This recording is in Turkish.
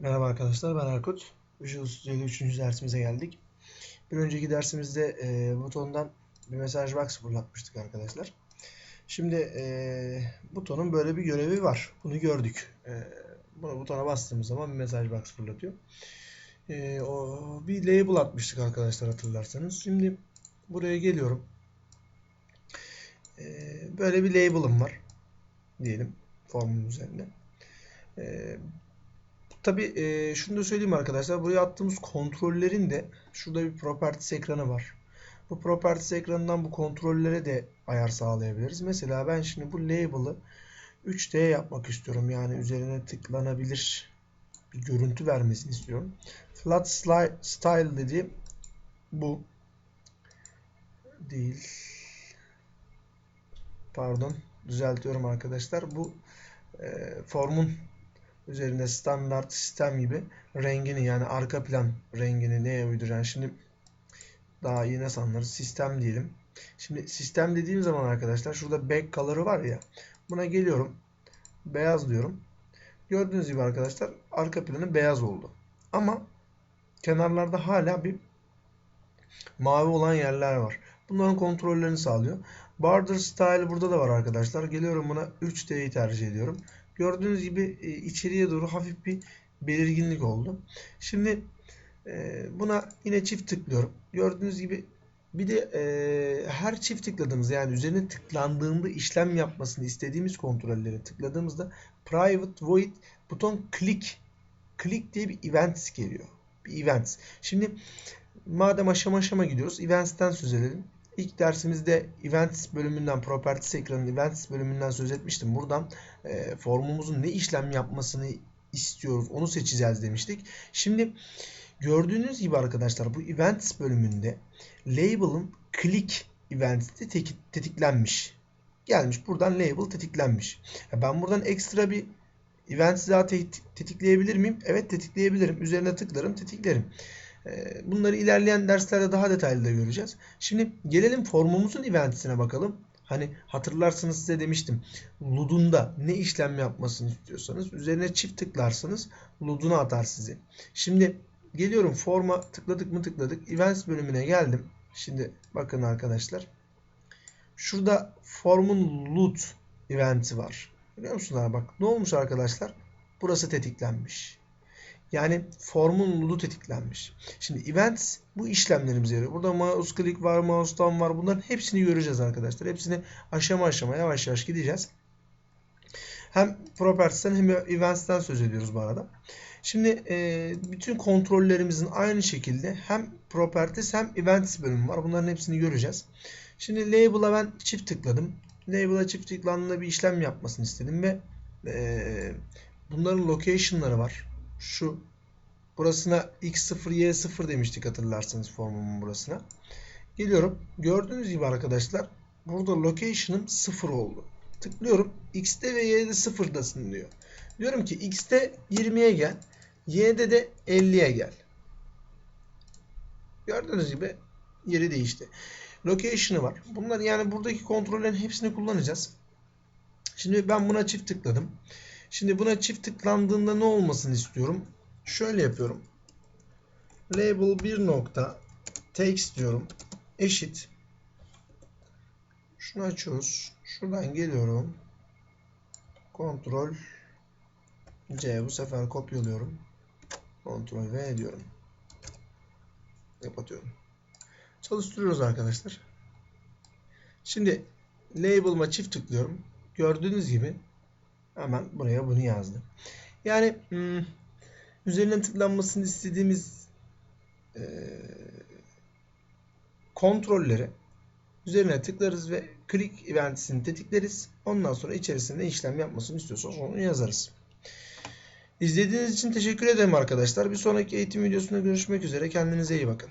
Merhaba arkadaşlar ben Erkut. Visual Studio'da 3. dersimize geldik. Bir önceki dersimizde e, butondan bir mesaj box fırlatmıştık arkadaşlar. Şimdi e, butonun böyle bir görevi var. Bunu gördük. E, bunu butona bastığımız zaman bir mesaj box fırlatıyor. E, o bir label atmıştık arkadaşlar hatırlarsanız. Şimdi buraya geliyorum. E, böyle bir label'ım var diyelim formun üzerinde. E, Tabii e, şunu da söyleyeyim arkadaşlar. Buraya attığımız kontrollerin de şurada bir properties ekranı var. Bu properties ekranından bu kontrollere de ayar sağlayabiliriz. Mesela ben şimdi bu label'ı 3D yapmak istiyorum. Yani üzerine tıklanabilir bir görüntü vermesini istiyorum. Flat style dediğim bu değil. Pardon. Düzeltiyorum arkadaşlar. Bu e, formun üzerinde standart sistem gibi rengini yani arka plan rengini neye uyduracaksın? Şimdi daha iyi nasıl anlarız? Sistem diyelim. Şimdi sistem dediğim zaman arkadaşlar şurada back color'ı var ya. Buna geliyorum. Beyaz diyorum. Gördüğünüz gibi arkadaşlar arka planı beyaz oldu. Ama kenarlarda hala bir mavi olan yerler var. Bunların kontrollerini sağlıyor. Border style burada da var arkadaşlar. Geliyorum buna 3D'yi tercih ediyorum. Gördüğünüz gibi e, içeriye doğru hafif bir belirginlik oldu. Şimdi e, buna yine çift tıklıyorum. Gördüğünüz gibi bir de e, her çift tıkladığımız yani üzerine tıklandığında işlem yapmasını istediğimiz kontrolleri tıkladığımızda private void buton click click diye bir event geliyor. Bir event. Şimdi madem aşama aşama gidiyoruz events'ten söz edelim. İlk dersimizde Events bölümünden, Properties ekranının Events bölümünden söz etmiştim. Buradan e, formumuzun ne işlem yapmasını istiyoruz onu seçeceğiz demiştik. Şimdi gördüğünüz gibi arkadaşlar bu Events bölümünde label'ın click event'i tetiklenmiş. Gelmiş buradan label tetiklenmiş. Ben buradan ekstra bir event daha tetikleyebilir miyim? Evet tetikleyebilirim. Üzerine tıklarım tetiklerim. Ee, bunları ilerleyen derslerde daha detaylı da göreceğiz. Şimdi gelelim formumuzun eventisine bakalım. Hani hatırlarsınız size demiştim. LUD'unda ne işlem yapmasını istiyorsanız üzerine çift tıklarsanız LUD'una atar sizi. Şimdi geliyorum forma tıkladık mı tıkladık. Events bölümüne geldim. Şimdi bakın arkadaşlar. Şurada formun LUD eventi var. Biliyor musunuz? Bak ne olmuş arkadaşlar? Burası tetiklenmiş. Yani formun LUD'u tetiklenmiş. Şimdi events bu işlemlerimize yarıyor. Burada mouse click var, mouse down var. Bunların hepsini göreceğiz arkadaşlar. Hepsini aşama aşama yavaş yavaş gideceğiz. Hem properties'ten hem events'ten söz ediyoruz bu arada. Şimdi e, bütün kontrollerimizin aynı şekilde hem properties hem events bölümü var. Bunların hepsini göreceğiz. Şimdi label'a ben çift tıkladım. Label'a çift tıklandığında bir işlem yapmasını istedim ve e, bunların location'ları var şu burasına x0 y0 demiştik hatırlarsanız formumun burasına. Geliyorum. Gördüğünüz gibi arkadaşlar burada location'ım 0 oldu. Tıklıyorum. X'te ve Y'de 0'dasın diyor. Diyorum ki X'te 20'ye gel. Y'de de 50'ye gel. Gördüğünüz gibi yeri değişti. Location'ı var. Bunlar yani buradaki kontrollerin hepsini kullanacağız. Şimdi ben buna çift tıkladım. Şimdi buna çift tıklandığında ne olmasını istiyorum? Şöyle yapıyorum. Label 1 nokta text diyorum. Eşit. Şunu açıyoruz. Şuradan geliyorum. Kontrol C bu sefer kopyalıyorum. Kontrol V diyorum. Kapatıyorum. Çalıştırıyoruz arkadaşlar. Şimdi label'ıma çift tıklıyorum. Gördüğünüz gibi Hemen buraya bunu yazdım. Yani hmm, üzerine tıklanmasını istediğimiz e, kontrolleri üzerine tıklarız ve click eventisini tetikleriz. Ondan sonra içerisinde işlem yapmasını istiyorsanız onu yazarız. İzlediğiniz için teşekkür ederim arkadaşlar. Bir sonraki eğitim videosunda görüşmek üzere. Kendinize iyi bakın.